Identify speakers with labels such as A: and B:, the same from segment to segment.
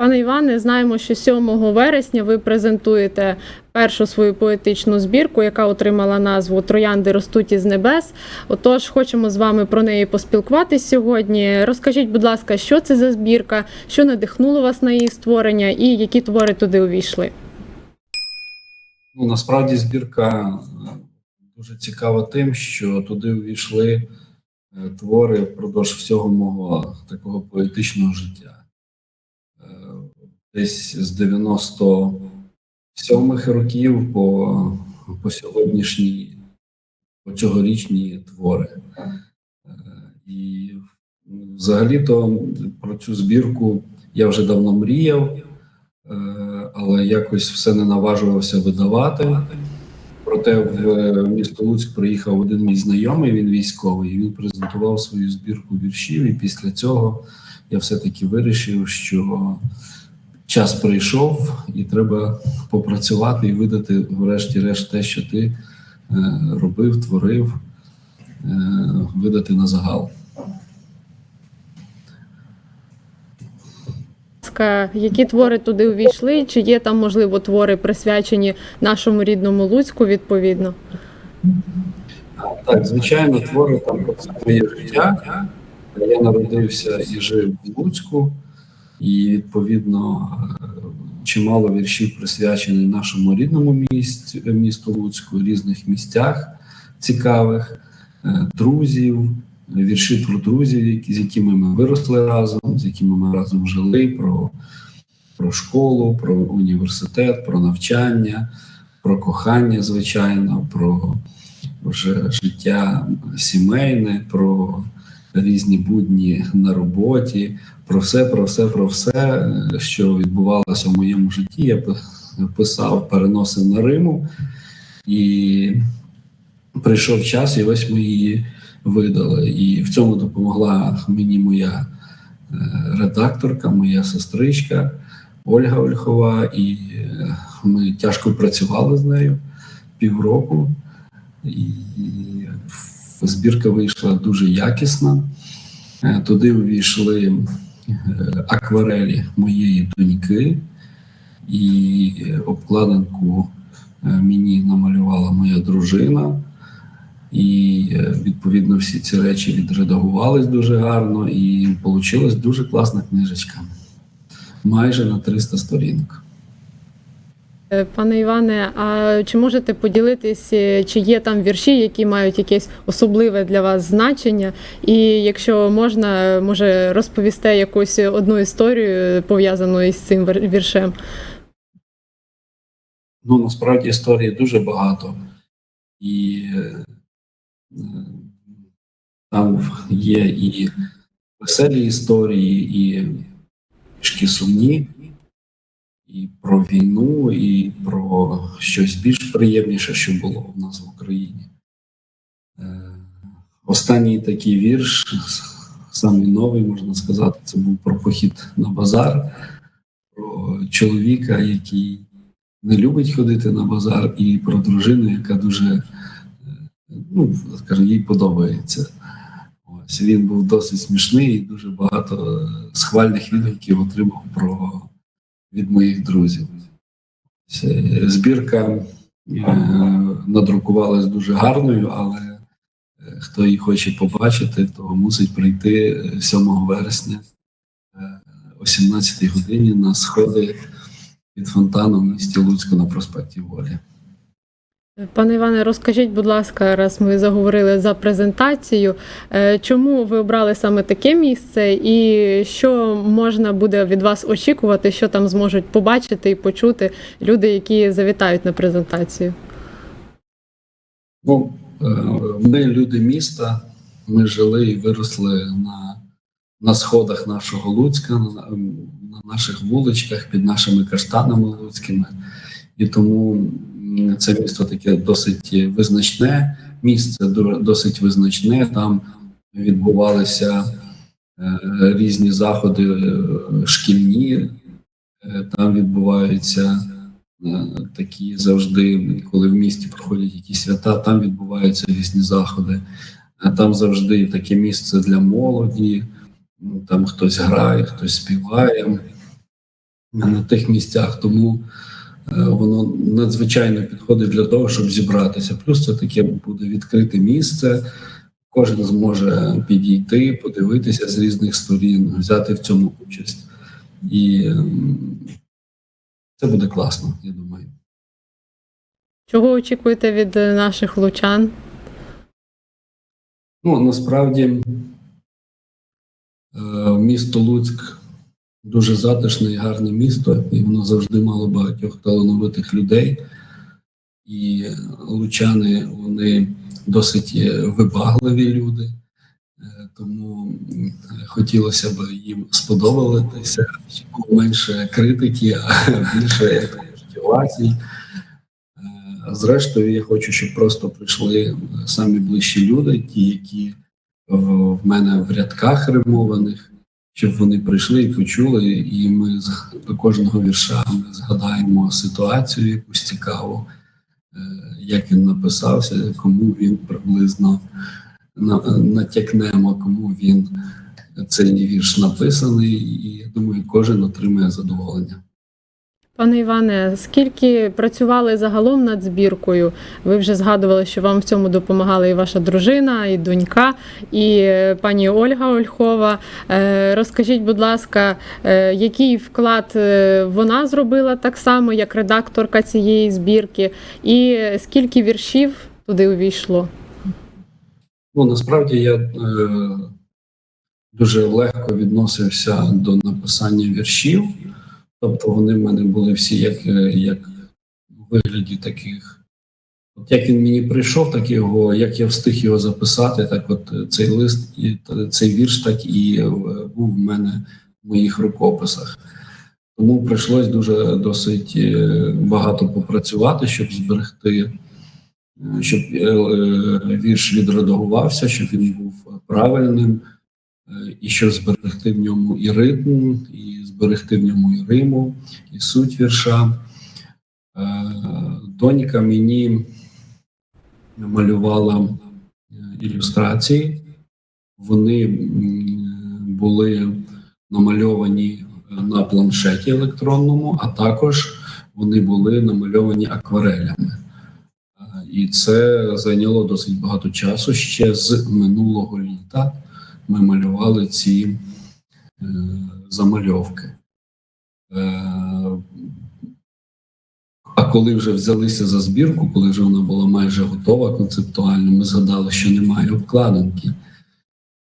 A: Пане Іване, знаємо, що 7 вересня ви презентуєте першу свою поетичну збірку, яка отримала назву Троянди ростуть із небес. Отож, хочемо з вами про неї поспілкуватись сьогодні. Розкажіть, будь ласка, що це за збірка, що надихнуло вас на її створення і які твори туди увійшли?
B: Ну, насправді збірка е, дуже цікава тим, що туди увійшли е, твори впродовж всього мого такого поетичного життя. Десь з 97-х років по, по сьогоднішні, по цьогорічні твори. І взагалі-то про цю збірку я вже давно мріяв. Е, але якось все не наважувався видавати. Проте в е, місто Луцьк приїхав один мій знайомий, він військовий, і він презентував свою збірку віршів. І після цього я все-таки вирішив, що час прийшов, і треба попрацювати і видати, врешті-решт, те, що ти е, робив, творив, е, видати на загал.
A: Які твори туди увійшли? Чи є там, можливо, твори присвячені нашому рідному Луцьку відповідно?
B: Так, звичайно, твори там про моє життя. Я народився і жив в Луцьку, і відповідно е, чимало віршів присвячені нашому рідному місць, місту Луцьку, різних місцях цікавих, е, друзів, вірші про друзів, з якими ми виросли разом, з якими ми разом жили, про, про школу, про університет, про навчання, про кохання, звичайно, про вже життя сімейне, про різні будні на роботі, про все, про все, про все, е, що відбувалося в моєму житті. Я писав, переносив на Риму, і прийшов час, і ось ми її видали. І в цьому допомогла мені моя е, редакторка, моя сестричка Ольга Ольхова, і е, ми тяжко працювали з нею півроку. І збірка вийшла дуже якісна. Е, Туди увійшли е, акварелі моєї доньки, і обкладинку е, мені намалювала моя дружина. І відповідно всі ці речі відредагувались дуже гарно, і вийшла дуже класна книжечка. Майже на 300 сторінок.
A: Е, Пане Іване, а чи можете поділитись, е, чи є там вірші, які мають якесь особливе для вас значення? І якщо можна, може розповісти якусь одну історію пов'язану із цим вір- віршем?
B: Ну, насправді історії дуже багато. І е, там є і веселі історії, і трішки сумні, і про війну, і про щось більш приємніше, що було в нас в Україні. Е, Останній такий вірш, самий новий, можна сказати, це був про похід на базар, про чоловіка, який не любить ходити на базар, і про дружину, яка дуже, е, ну, скажімо, їй подобається. Ось він був досить смішний і дуже багато е, схвальних відгуків отримав про від моїх друзів. Збірка е, надрукувалась дуже гарною, але е, хто її хоче побачити, то мусить прийти е, 7 вересня е, о 17 годині на сходи під фонтаном в місті Луцьку на проспекті Волі.
A: Пане Іване, розкажіть, будь ласка, раз ми заговорили за презентацію, е, чому ви обрали саме таке місце, і що можна буде від вас очікувати, що там зможуть побачити і почути люди, які завітають на презентацію?
B: Ну, е, ми люди міста, ми жили і виросли на, на сходах нашого Луцька, на, на наших вуличках, під нашими каштанами луцькими. І тому це місто таке досить визначне місце, досить визначне. Там відбувалися е, різні заходи е, шкільні, е, там відбуваються такі завжди, коли в місті проходять якісь свята, там відбуваються різні заходи. Там завжди таке місце для молоді, там хтось грає, хтось співає. на тих місцях, тому воно надзвичайно підходить для того, щоб зібратися. Плюс це таке буде відкрите місце. Кожен зможе підійти, подивитися з різних сторін, взяти в цьому участь. І це буде класно, я думаю.
A: Чого очікуєте від е, наших лучан?
B: Ну, насправді, е, місто Луцьк дуже затишне і гарне місто, і воно завжди мало багатьох талановитих людей. І лучани вони досить е, вибагливі люди, Е, тому хотілося б їм сподобатися, менше критики, а більше мотивацій. Е, Зрештою, я хочу, щоб просто прийшли самі ближчі люди, ті, які в мене в рядках римованих, щоб вони прийшли і почули, і ми до кожного вірша ми згадаємо ситуацію якусь цікаву, е, як він написався, кому він приблизно на- натякнемо, кому він цей вірш написаний, і я думаю, кожен отримає задоволення.
A: Пане Іване, скільки працювали загалом над збіркою? Ви вже згадували, що вам в цьому допомагала і ваша дружина, і донька, і е, пані Ольга Ольхова. Е, Розкажіть, будь ласка, е, який вклад вона зробила так само, як редакторка цієї збірки, і скільки віршів туди увійшло?
B: Ну, насправді я дуже легко відносився до написання віршів. Тобто вони в мене були всі як, е, як у вигляді таких. От як він мені прийшов, так його, як я встиг його записати, так от е, цей лист і цей вірш так і е, був в мене в моїх рукописах. Тому прийшлось дуже досить багато попрацювати, щоб зберегти щоб вірш відредагувався, щоб він був правильним, і щоб зберегти в ньому і ритм, і зберегти в ньому і риму, і суть вірша. Е, Донька мені малювала е, ілюстрації. Вони були намальовані на планшеті електронному, а також вони були намальовані акварелями. Е, І це зайняло досить багато часу. Ще з минулого літа ми малювали ці е, замальовки. Е, а коли вже взялися за збірку, коли вже вона була майже готова концептуально, ми згадали, що немає обкладинки.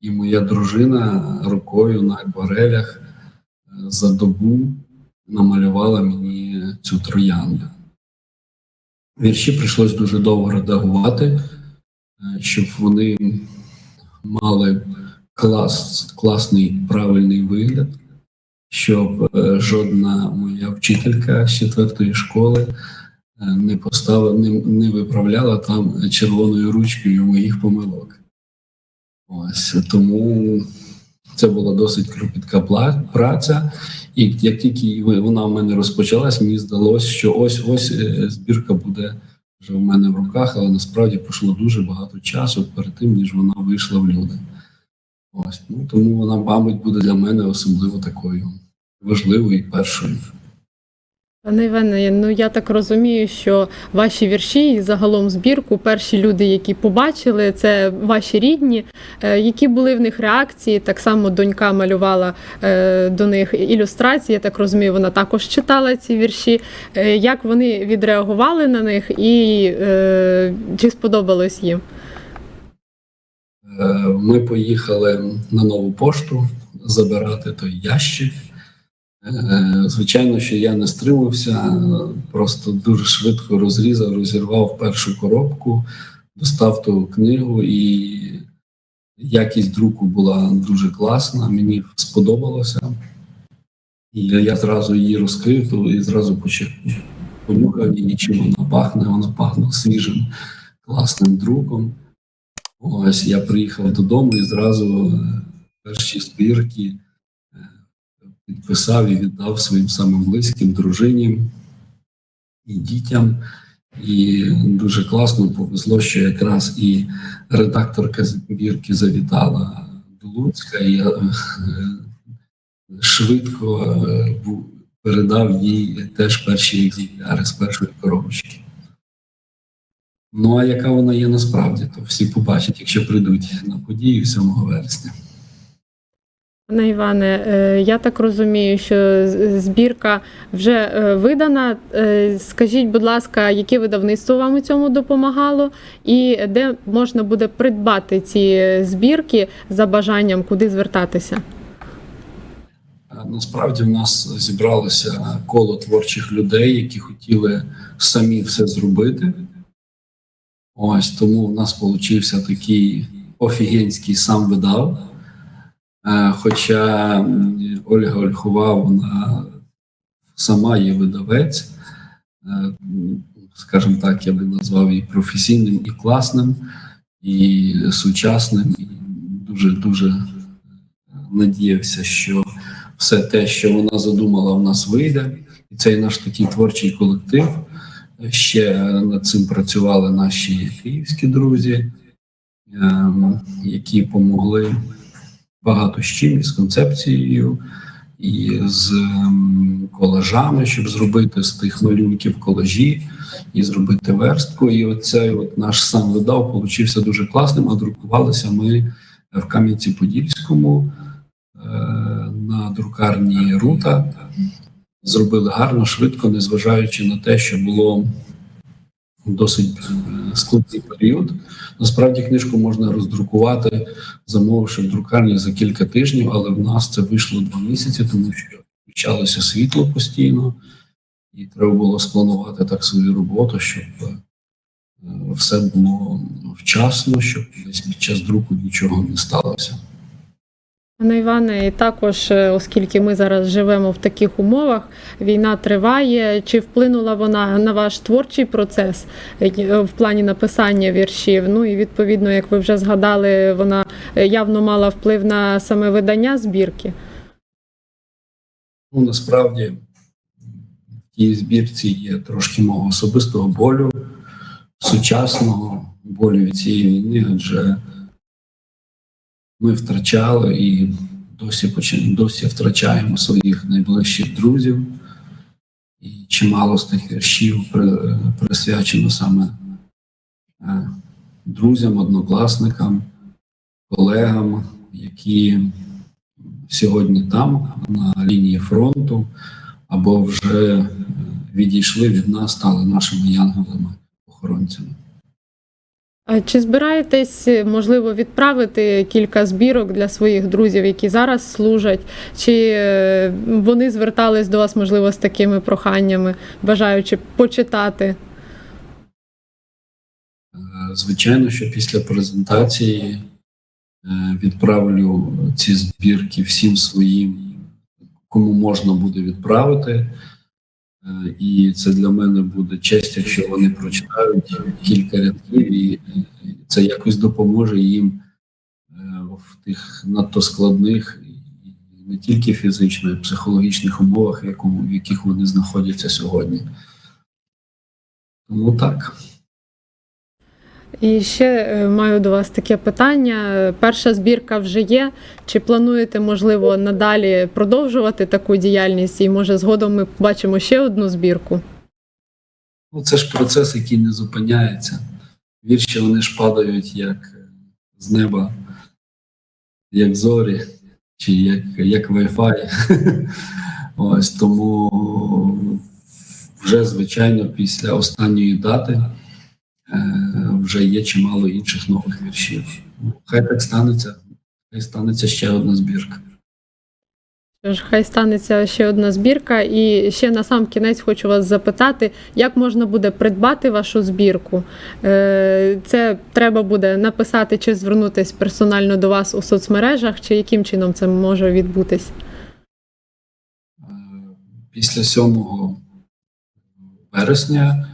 B: І моя дружина рукою на акварелях е, за добу намалювала мені цю троянду. Вірші прийшлось дуже довго редагувати, е, щоб вони мали клас, класний правильний вигляд, щоб е, жодна моя вчителька з четвертої школи е, не поставила, не, не виправляла там червоною ручкою моїх помилок. Ось тому це була досить кропітка праця. І як тільки вона в мене розпочалась, мені здалося, що ось ось е, збірка буде вже в мене в руках, але насправді пройшло дуже багато часу перед тим, ніж вона вийшла в люди. Ось ну тому вона, мабуть, буде для мене особливо такою важливою і першою.
A: Пане Іване, ну я так розумію, що ваші вірші і загалом збірку, перші люди, які побачили, це ваші рідні. Е, Які були в них реакції? Так само донька малювала е, до них ілюстрації. Я так розумію, вона також читала ці вірші. Е, Як вони відреагували на них, і чи сподобалось їм?
B: Е, Ми поїхали на нову пошту забирати той ящик. Е, Звичайно, що я не стримався, просто дуже швидко розрізав, розірвав першу коробку, достав ту книгу, і якість друку була дуже класна. Мені сподобалося. І я зразу її розкрив і зразу почав понюхав її, чим вона пахне. Вона пахне свіжим, класним друком. Ось я приїхав додому і зразу е, перші збірки е, підписав і віддав своїм самим близьким дружині і дітям. І дуже класно повезло, що якраз і редакторка збірки завітала до Луцька, і я е, швидко передав їй теж перші екземпляри з першої коробочки. Ну, а яка вона є насправді, то всі побачать, якщо прийдуть на подію 7 вересня.
A: Пане Іване, е, я так розумію, що збірка вже е, видана. Е, Скажіть, будь ласка, яке видавництво вам у цьому допомагало, і де можна буде придбати ці збірки за бажанням, куди звертатися?
B: Насправді в нас зібралося коло творчих людей, які хотіли самі все зробити. Ось тому в нас получився такий офігенський сам видав. Е, Хоча Ольга Ольхова, вона сама є видавець, Е, скажімо так, я би назвав її професійним і класним, і сучасним, і дуже дуже надіявся, що все те, що вона задумала, в нас вийде. І цей наш такий творчий колектив. Ще над цим працювали наші київські друзі, ем, які допомогли багато з чим, з концепцією, і з ем, колажами, щоб зробити з тих малюнків колажі і зробити верстку. І оцей от наш сам видав получився дуже класним. А друкувалися ми в Кам'янці-Подільському е, на друкарні Рута. Зробили гарно, швидко, незважаючи на те, що було досить складний період. Насправді книжку можна роздрукувати, замовивши в друкарні за кілька тижнів, але в нас це вийшло два місяці, тому що включалося світло постійно, і треба було спланувати так свою роботу, щоб е, все було вчасно, щоб десь під час друку нічого не сталося.
A: Пане Іване, і також, е, оскільки ми зараз живемо в таких умовах, війна триває. Чи вплинула вона на ваш творчий процес е, в плані написання віршів? Ну і відповідно, як ви вже згадали, вона е, явно мала вплив на саме видання збірки.
B: Ну, насправді в тій збірці є трошки мого особистого болю, сучасного болю від цієї війни, адже ми втрачали і досі досі втрачаємо своїх найближчих друзів. І чимало з тих віршів присвячено саме е, друзям, однокласникам, колегам, які сьогодні там, на лінії фронту, або вже е, відійшли від нас, стали нашими янголами-охоронцями.
A: Чи збираєтесь, можливо, відправити кілька збірок для своїх друзів, які зараз служать? Чи е, вони звертались до вас, можливо, з такими проханнями, бажаючи почитати?
B: Е, Звичайно, що після презентації е, відправлю ці збірки всім своїм, кому можна буде відправити. Е, І це для мене буде честь, якщо вони прочитають кілька рядків, і це якось допоможе їм е, в тих надто складних не тільки фізично, а й психологічних умовах, в яких вони знаходяться сьогодні. Тому так.
A: І ще е, маю до вас таке питання. Перша збірка вже є. Чи плануєте, можливо, надалі продовжувати таку діяльність? І може згодом ми побачимо ще одну збірку?
B: Ну, це ж процес, який не зупиняється. Вірші вони ж падають як з неба, як зорі, чи як, як Wi-Fi. Ось тому вже, звичайно, після останньої дати е, вже є чимало інших нових віршів. Ну, Хай так станеться, хай станеться ще одна збірка.
A: Що ж, хай станеться ще одна збірка. І ще на сам кінець хочу вас запитати, як можна буде придбати вашу збірку? Е, Це треба буде написати чи звернутися персонально до вас у соцмережах, чи яким чином це може відбутись?
B: Е, Після 7 вересня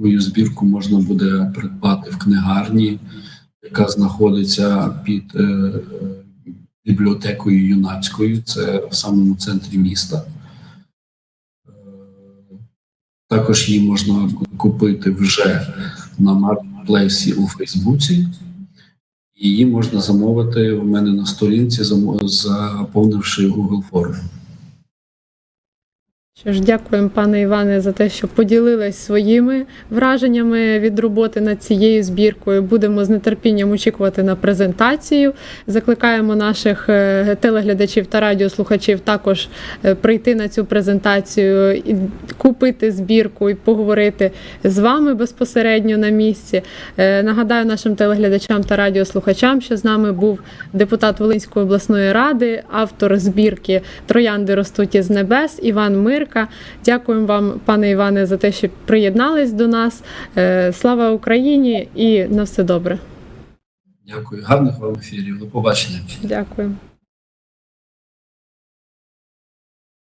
B: мою збірку можна буде придбати в книгарні, яка знаходиться під е, бібліотекою юнацькою. Це в самому центрі міста. Е, Також її можна купити вже на маркетплейсі у Фейсбуці. Її можна замовити у мене на сторінці, заповнивши Google форму.
A: Що ж, дякуємо, пане Іване, за те, що поділились своїми враженнями від роботи над цією збіркою. Будемо з нетерпінням очікувати на презентацію. Закликаємо наших е, телеглядачів та радіослухачів також е, прийти на цю презентацію купити збірку і поговорити з вами безпосередньо на місці. Е, Нагадаю нашим телеглядачам та радіослухачам, що з нами був депутат Волинської обласної ради, автор збірки Троянди ростуть із небес Іван Мирка. Дякуємо вам, пане Іване, за те, що приєднались до нас. Е, Слава Україні і на все добре.
B: Дякую. Гарних вам ефірів. До побачення.
A: Дякую.